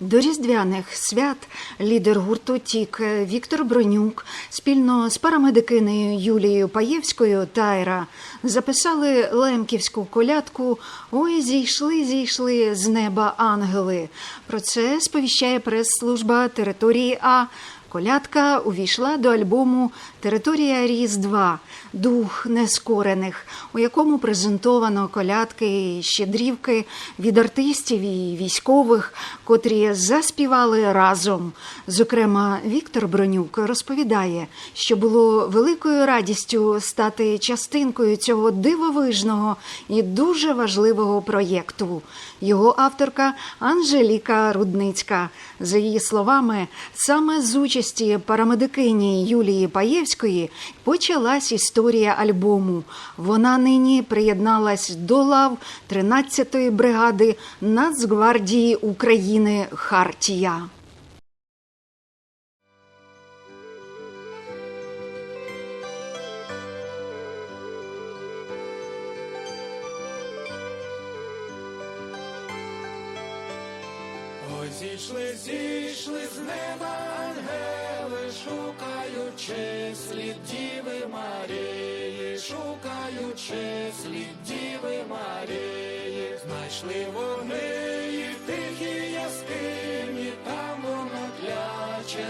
До різдвяних свят лідер гурту Тік Віктор Бронюк спільно з парамедикинею Юлією Паєвською Тайра записали лемківську колядку Ой, зійшли, зійшли з неба ангели. Про це сповіщає прес-служба території А. Колядка увійшла до альбому Територія Різдва Дух нескорених, у якому презентовано колядки і щедрівки від артистів і військових, котрі заспівали разом. Зокрема, Віктор Бронюк розповідає, що було великою радістю стати частинкою цього дивовижного і дуже важливого проєкту. Його авторка Анжеліка Рудницька. За її словами, саме з участі парамедикині Юлії Паєвської почалась історія альбому. Вона нині приєдналась до лав 13-ї бригади Нацгвардії України Хартія. Зійшли, зійшли з неба шукаючи слід Діви Марії, шукаючи слід Діви Марії, знайшли вони їх тихі яскині, там вона кляче.